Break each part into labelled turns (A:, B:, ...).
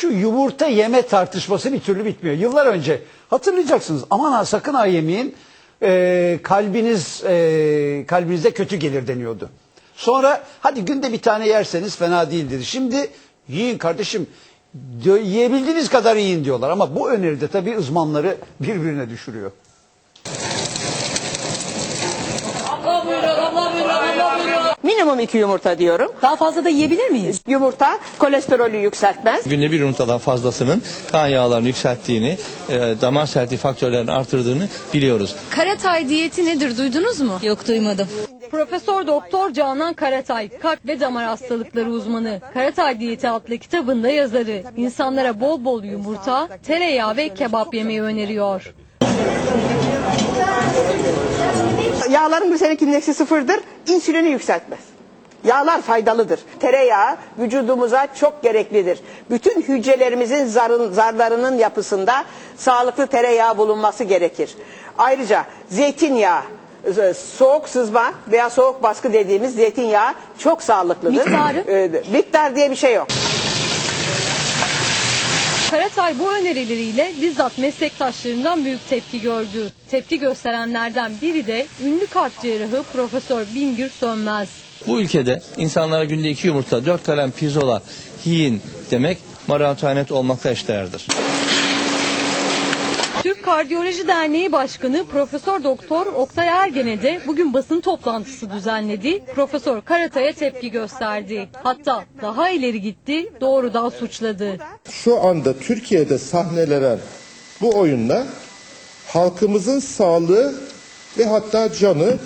A: Şu yumurta yeme tartışması bir türlü bitmiyor. Yıllar önce hatırlayacaksınız aman ha sakın ha yemeyin e, kalbiniz e, kalbinize kötü gelir deniyordu. Sonra hadi günde bir tane yerseniz fena değil dedi. Şimdi yiyin kardeşim yiyebildiğiniz kadar yiyin diyorlar ama bu öneride tabii uzmanları birbirine düşürüyor.
B: Minimum iki yumurta diyorum.
C: Daha fazla da yiyebilir miyiz?
B: Yumurta kolesterolü yükseltmez.
D: Günde bir yumurtadan fazlasının kan yağlarını yükselttiğini, e, damar sertliği faktörlerini artırdığını biliyoruz.
E: Karatay diyeti nedir duydunuz mu?
C: Yok duymadım.
E: Profesör Doktor Canan Karatay, kalp ve damar hastalıkları uzmanı. Karatay diyeti adlı kitabında yazarı. İnsanlara bol bol yumurta, tereyağı ve kebap yemeyi öneriyor.
B: Yağların glisemik indeksi sıfırdır. insülini yükseltmez. Yağlar faydalıdır. Tereyağı vücudumuza çok gereklidir. Bütün hücrelerimizin zarın, zarlarının yapısında sağlıklı tereyağı bulunması gerekir. Ayrıca zeytinyağı, e, soğuk sızma veya soğuk baskı dediğimiz zeytinyağı çok sağlıklıdır.
C: Miktarı?
B: E, miktar diye bir şey yok.
E: Karatay bu önerileriyle bizzat meslektaşlarından büyük tepki gördü. Tepki gösterenlerden biri de ünlü kalp cerrahı Profesör Bingür Sönmez.
D: Bu ülkede insanlara günde iki yumurta, dört kalem pirzola yiyin demek maratonet olmakla eşdeğerdir.
E: Türk Kardiyoloji Derneği Başkanı Profesör Doktor Oktay Ergen'e de bugün basın toplantısı düzenledi. Profesör Karatay'a tepki gösterdi. Hatta daha ileri gitti, doğrudan suçladı.
F: Şu anda Türkiye'de sahnelenen bu oyunda halkımızın sağlığı ve hatta canı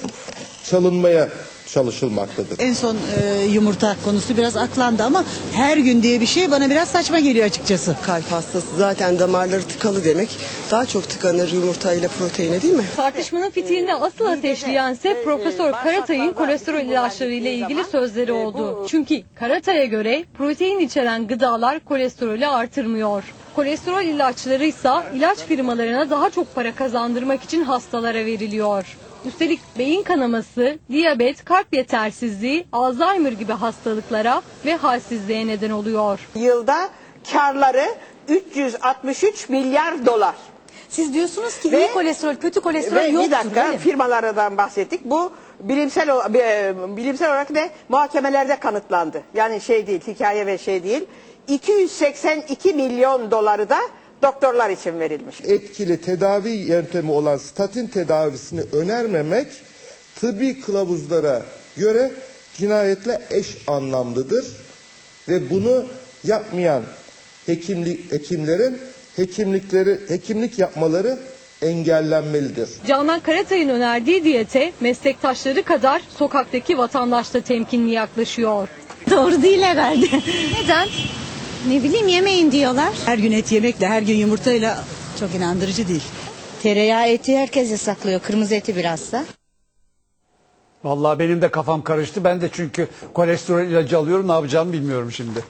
F: çalınmaya çalışılmaktadır.
G: En son e, yumurta konusu biraz aklandı ama her gün diye bir şey bana biraz saçma geliyor açıkçası.
H: kalp hastası zaten damarları tıkalı demek. Daha çok tıkanır yumurtayla proteine değil mi?
E: Tartışmanın fitilini asıl ateşleyense Profesör Karatay'ın kolesterol ilaçları ile ilgili sözleri oldu. Çünkü Karatay'a göre protein içeren gıdalar kolesterolü artırmıyor. Kolesterol ilaçları ise ilaç firmalarına daha çok para kazandırmak için hastalara veriliyor. Üstelik beyin kanaması, diyabet, kalp yetersizliği, Alzheimer gibi hastalıklara ve halsizliğe neden oluyor.
B: Yılda karları 363 milyar dolar.
C: Siz diyorsunuz ki
B: Ve-
C: iyi kolesterol, kötü kolesterol
B: Ve
C: yoktur.
B: bir dakika
C: öyle
B: firmalardan bahsettik. Bu bilimsel e, bilimsel olarak da muhakemelerde kanıtlandı. Yani şey değil, hikaye ve şey değil. 282 milyon doları da doktorlar için verilmiş.
F: Etkili tedavi yöntemi olan statin tedavisini önermemek tıbbi kılavuzlara göre cinayetle eş anlamlıdır ve bunu yapmayan hekimlik hekimlerin hekimlikleri hekimlik yapmaları engellenmelidir.
E: Canan Karatay'ın önerdiği diyete meslektaşları kadar sokaktaki vatandaş da temkinli yaklaşıyor.
G: Doğru değil herhalde.
I: Neden? Ne bileyim yemeyin diyorlar.
G: Her gün et yemekle her gün yumurtayla çok inandırıcı değil.
I: Tereyağı eti herkes yasaklıyor. Kırmızı eti bilhassa.
A: Vallahi benim de kafam karıştı. Ben de çünkü kolesterol ilacı alıyorum ne yapacağımı bilmiyorum şimdi.